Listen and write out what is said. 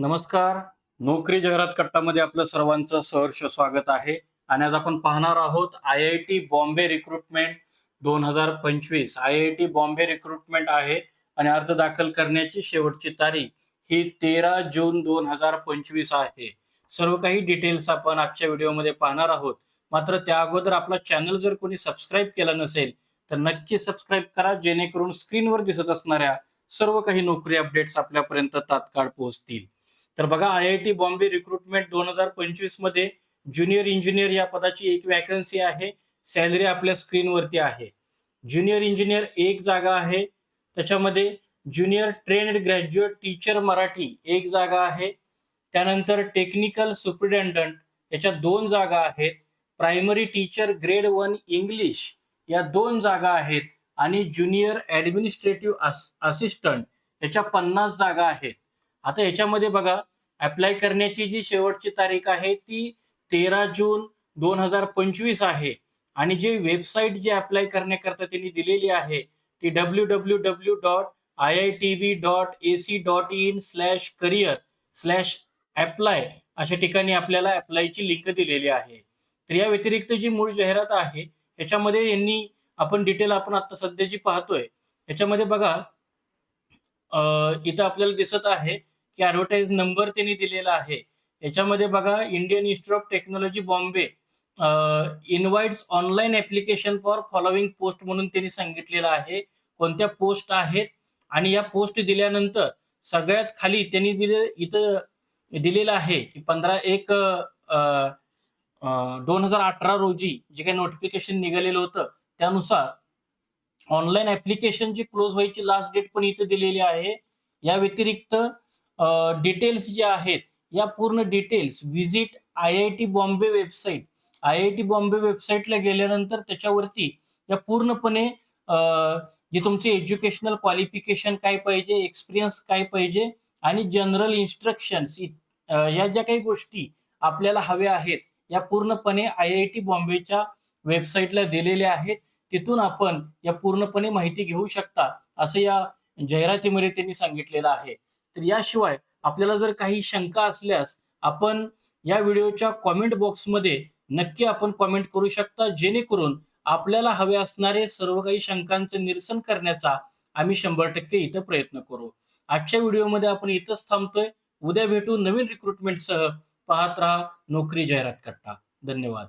नमस्कार. नोकरी जाहिरात कट्टामध्ये आपलं सर्वांचं सहर्ष स्वागत आहे. आणि आज आपण पाहणार आहोत I I T Bombay recruitment दोन हजार पंचवीस. I I T Bombay recruitment आहे आणि अर्ज दाखल करण्याची शेवटची तारीख ही तेरा जून दोन हजार पंचवीस आहे. सर्व काही डिटेल्स आपण आजच्या व्हिडिओमध्ये पाहणार आहोत. मात्र त्या अगोदर आपला चॅनल जर कोणी सबस्क्राईब केला नसेल तर नक्की सबस्क्राईब करा जेणेकरून स्क्रीनवर दिसत असणाऱ्या सर्व काही नोकरी अपडेट्स आपल्यापर्यंत तात्काळ पोहोचतील. तर बघा I I T Bombay recruitment दोन हजार पंचवीसमध्ये ज्युनियर इंजिनियर या पदाची एक वॅकन्सी आहे. सॅलरी आपल्या स्क्रीनवरती आहे. ज्युनियर इंजिनियर एक जागा आहे. त्याच्यामध्ये junior trained graduate teacher Marathi एक जागा आहे. त्यानंतर टेक्निकल सुप्रिटेंडंट याच्या दोन जागा आहेत. Primary teacher grade one English या दोन जागा आहेत. आणि ज्युनियर ऍडमिनिस्ट्रेटिव्ह असिस्टंट याच्या पन्नास जागा आहेत. आता याच्यामध्ये बघा अप्लाय करण्याची जी शेवटची तारीख आहे ती तेरा जून दोन हजार पंचवीस आहे. आणि जी वेबसाईट जी अप्लाय करण्याकरता त्यांनी दिलेली आहे ती W W W dot I I T B dot A C dot in slash career slash apply अशा ठिकाणी आपल्याला अप्लायची लिंक दिलेली आहे. तर या व्यतिरिक्त जी मूळ जाहिरात आहे याच्यामध्ये यांनी आपण डिटेल आपण आता सध्या जी पाहतोय याच्यामध्ये बघा इथं आपल्याला दिसत आहे की ऍडव्हर्टाईज नंबर त्यांनी दिलेला आहे. याच्यामध्ये बघा Indian Institute of Technology Bombay invites online application for following post म्हणून त्यांनी सांगितलेलं आहे. कोणत्या पोस्ट आहेत? आणि या पोस्ट दिल्यानंतर सगळ्यात खाली त्यांनी दिले इथं दिलेलं आहे की पंधरा एक दोन हजार अठरा रोजी जे काही नोटिफिकेशन निघालेलं होतं त्यानुसार ऑनलाईन ऍप्लिकेशन जी क्लोज व्हायची लास्ट डेट पण इथे दिलेली आहे. या व्यतिरिक्त डिटेल्स जे आहेत या पूर्ण details visit I I T Bombay website I I T Bombay वेबसाईटला गेल्यानंतर त्याच्यावरती या पूर्णपणे जे तुमचे एज्युकेशनल क्वालिफिकेशन काय पाहिजे एक्सपिरियन्स काय पाहिजे आणि जनरल इन्स्ट्रक्शन्स या ज्या काही गोष्टी आपल्याला हव्या आहेत या पूर्णपणे आय आय टी बॉम्बेच्या वेबसाईटला दिलेल्या आहेत. तिथून आपण या पूर्णपणे माहिती घेऊ शकता असं या जाहिरातीमध्ये त्यांनी सांगितलेलं आहे. तर याशिवाय आपल्याला जर काही शंका असल्यास आपण या व्हिडिओच्या कॉमेंट बॉक्समध्ये नक्की आपण कॉमेंट करू शकता. जेणेकरून आपल्याला हवे असणारे सर्व काही शंकांचे निरसन करण्याचा आम्ही शंभर टक्के इथं प्रयत्न करू. आजच्या व्हिडिओमध्ये आपण इथंच थांबतोय. उद्या भेटू नवीन रिक्रुटमेंटसह पाहत राहा नोकरी जाहिरात करता. धन्यवाद.